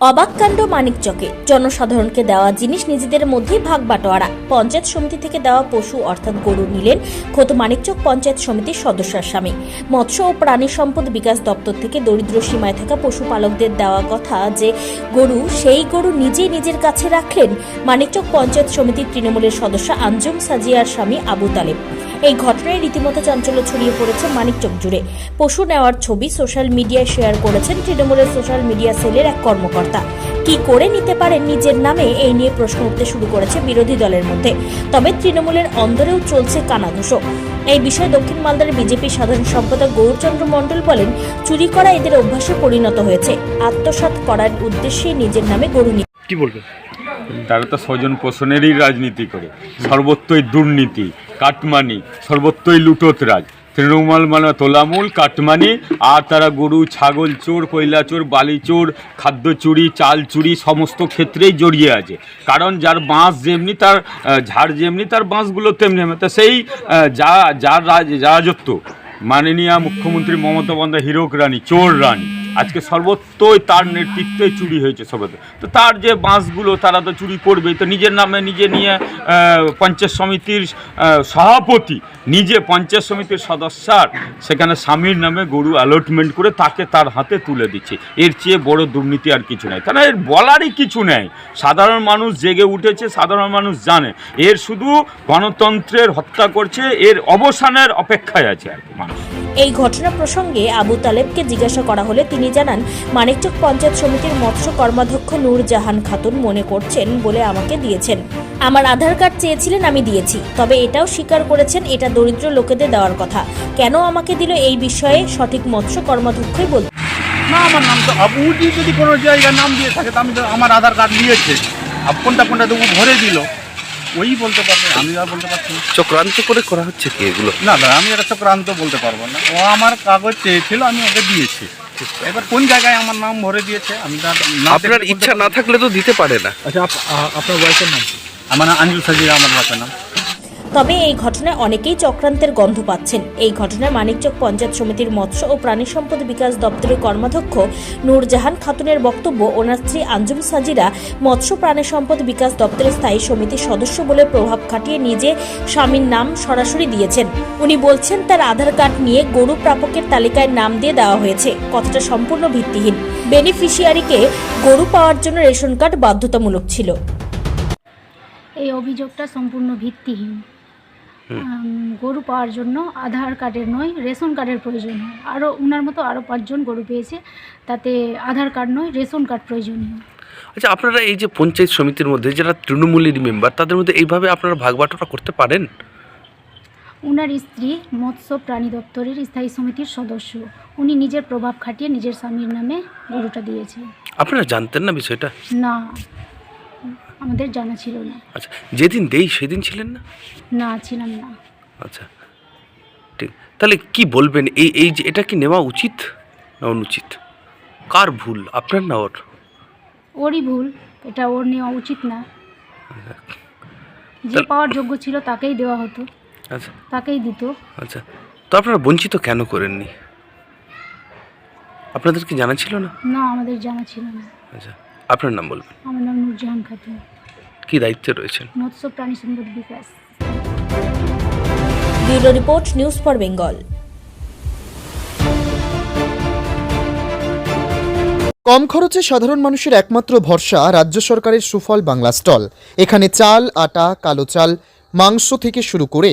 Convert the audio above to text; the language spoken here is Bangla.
অবাককাণ্ড মানিকচকে জনসাধারণকে দেওয়া জিনিস নিজেদের মধ্যেই ভাগ বাটোয়ারা। পঞ্চায়েত সমিতি থেকে দেওয়া পশু অর্থাৎ গরু নিলেন খোদ মানিকচক পঞ্চায়েত সমিতির সদস্যার স্বামী। মৎস্য ও প্রাণী সম্পদ বিকাশ দপ্তর থেকে দরিদ্র সীমায় থাকা পশুপালকদের দেওয়া কথা যে, গরু সেই গরু নিজেই নিজের কাছে রাখলেন মানিকচক পঞ্চায়েত সমিতির তৃণমূলের সদস্য আঞ্জুম সাজিয়ার স্বামী আবু তালেব। এই ঘটনায় রীতিমতো চাঞ্চল্য ছড়িয়ে পড়েছে মানিকচক জুড়ে। পশু নেওয়ার ছবি সোশ্যাল মিডিয়ায় শেয়ার করেছেন তৃণমূলের সোশ্যাল মিডিয়া সেলের এক কর্মকর্তা। কি করে নিতে পারেন নিজের নামে এই নিয়ে প্রশ্ন উঠতে শুরু করেছে বিরোধী দলের মধ্যে। তবে তৃণমূলের অন্দরেও চলছে কানাঘুষো এই বিষয়ে দক্ষিণ মালদার বিজেপি সাধারণ সম্পাদক গৌরচন্দ্র মণ্ডল বলেন চুরি করা এদের অভ্যাসে পরিণত হয়েছে। আত্মসাৎ করার উদ্দেশ্যে নিজের নামে গরু কি বলবেন? তারা তো স্বজন পোষণেরই রাজনীতি করে। সর্বত্রই দুর্নীতি কাটমানি সর্বত্রই লুটোত রাজ তৃণমূল মানে তোলামূল, কাটমানি, আর তারা গরু, ছাগল চোর, কয়লা চোর, বালি চোর, খাদ্য চুরি, চাল চুরি, সমস্ত ক্ষেত্রেই জড়িয়ে আছে। কারণ যার বাঁশ যেমনি তার ঝাড় যেমনি তার বাঁশগুলো তেমনি তা সেই যা, যার রাজ- রাজত্ব, মাননীয় মুখ্যমন্ত্রী মমতা বন্দ্যোপাধ্যায়, হিরোক রানী, চোর রানী আজকে সর্বত্রই তার নেতৃত্বে চুরি হয়েছে সর্বত্র তো তার যে বাঁশগুলো, তারা তো চুরি করবেই। তো নিজের নামে নিজে নিয়ে পঞ্চায়েত সমিতির সভাপতি, নিজে পঞ্চায়েত সমিতির সদস্যার, সেখানে স্বামীর নামে গরু অ্যালটমেন্ট করে তাকে তার হাতে তুলে দিচ্ছে। এর চেয়ে বড় দুর্নীতি আর কিছু নেই। তাহলে এর বলারই কিছু নেই। সাধারণ মানুষ জেগে উঠেছে, সাধারণ মানুষ জানে। এর শুধু গণতন্ত্রের হত্যা করছে, এর অবসানের অপেক্ষায় আছে আর কি মানুষ। এই ঘটনা প্রসঙ্গে আবু তালেবকে জিজ্ঞাসা করা হলে তিনি জানান, মানিকচক পঞ্চায়েত সমিতির মৎস্য কর্মাধ্যক্ষ নূর জাহান খাতুন মনে করছেন বলে আমাকে দিয়েছেন। আমার আধার কার্ড চেয়েছিলেন, আমি দিয়েছি। তবে এটাও স্বীকার করেছেন, এটা দরিদ্র লোকেদের দেওয়ার কথা। কেন আমাকে দিল এই বিষয়ে সঠিক মৎস্য কর্মাধ্যক্ষই বলতে না, আমার নাম তো আবুজি যদি কোনো জায়গায় নাম দিয়ে থাকে, তো আমি আমার আধার কার্ড নিয়েছে। আব কোনটা কোনটা তো ভরে দিল। ওই বলতে পারবে আমি আর বলতে পারছি না। চক্রান্ত করে করা হচ্ছে কি এগুলো? না দাদা আমি এটা চক্রান্ত বলতে পারব না। ও আমার কাগজ চেয়েছিল আমি ওকে দিয়েছি। এবার কোন জায়গায় আমার নাম ভরে দিয়েছে আমি তার আপনার ইচ্ছা না থাকলে তো দিতে পারে না। আচ্ছা আপ- আপনার ওয়াইফের নাম? আমার নাম আঞ্জুল সাজিরা আমার বাপের নাম। তবে এই ঘটনায় অনেকেই চক্রান্তের গন্ধ পাচ্ছেন। এই ঘটনায় মানিকচক পঞ্চায়েত সমিতির মৎস্য ও প্রাণী সম্পদ বিকাশ দপ্তরের কর্মাধ্যক্ষ নূরজাহান খাতুনের বক্তব্য ওনার স্ত্রী আঞ্জুম সাজিরা মৎস্য প্রাণী সম্পদ বিকাশ দপ্তরের স্থায়ী সমিতির সদস্য বলে প্রভাব খাটিয়ে নিজে স্বামীর নাম সরাসরি দিয়েছেন। উনি বলছেন, তার আধার কার্ড নিয়ে গরু প্রাপকের তালিকায় নাম দিয়ে দেওয়া হয়েছে। কথাটা সম্পূর্ণ ভিত্তিহীন। বেনিফিশিয়ারিকে গরু পাওয়ার জন্য রেশন কার্ড বাধ্যতামূলক ছিল। এই অভিযোগটা সম্পূর্ণ ভিত্তিহীন। গরু পাওয়ার জন্য আধার কার্ডের নয় রেশন কার্ডের প্রয়োজন হয়। আরও ওনার মতো আরও পাঁচজন গরু পেয়েছে তাতে আধার কার্ড নয় রেশন কার্ড প্রয়োজনীয়। আচ্ছা আপনারা এই যে পঞ্চায়েত সমিতির মধ্যে যারা তৃণমূলের মেম্বার তাদের মধ্যে এইভাবে আপনারা ভাগ বাটোয়ারা করতে পারেন? ওনার স্ত্রী মৎস্য প্রাণী দপ্তরের স্থায়ী সমিতির সদস্য। উনি নিজের প্রভাব খাটিয়ে নিজের স্বামীর নামে গরুটা দিয়েছে। আপনারা জানতেন না বিষয়টা? না। আমাদের জানা ছিল না। আচ্ছা যেদিন দেই সেদিন ছিলেন না? না ছিলাম না। আচ্ছা ঠিক। তাহলে কি বলবেন? এই এই যে এটা কি নেওয়া উচিত না অনুচিত? কার ভুল? আপনার না ওর? ওরই ভুল। এটা ওর নেওয়া উচিত না। যে পাওয়ার যোগ্য ছিল তাকেই দেওয়া হতো। আচ্ছা। তাকেই দিত। আচ্ছা তো আপনারা বঞ্চিত কেন করেননি? আপনাদের কি জানা ছিল না? না আমাদের জানা ছিল না। আচ্ছা। আপনার নাম বলবেন? আমার নাম নুরজাহান খাতুন। কি দায়িত্বে রয়েছেন? মৎস্য প্রাণী সম্পদ বিকাশ। Bureau report news for Bengal. কম খরচে সাধারণ মানুষের একমাত্র ভরসা রাজ্য সরকারের সুফল বাংলা স্টল। এখানে চাল আটা কালো চাল মাংস থেকে শুরু করে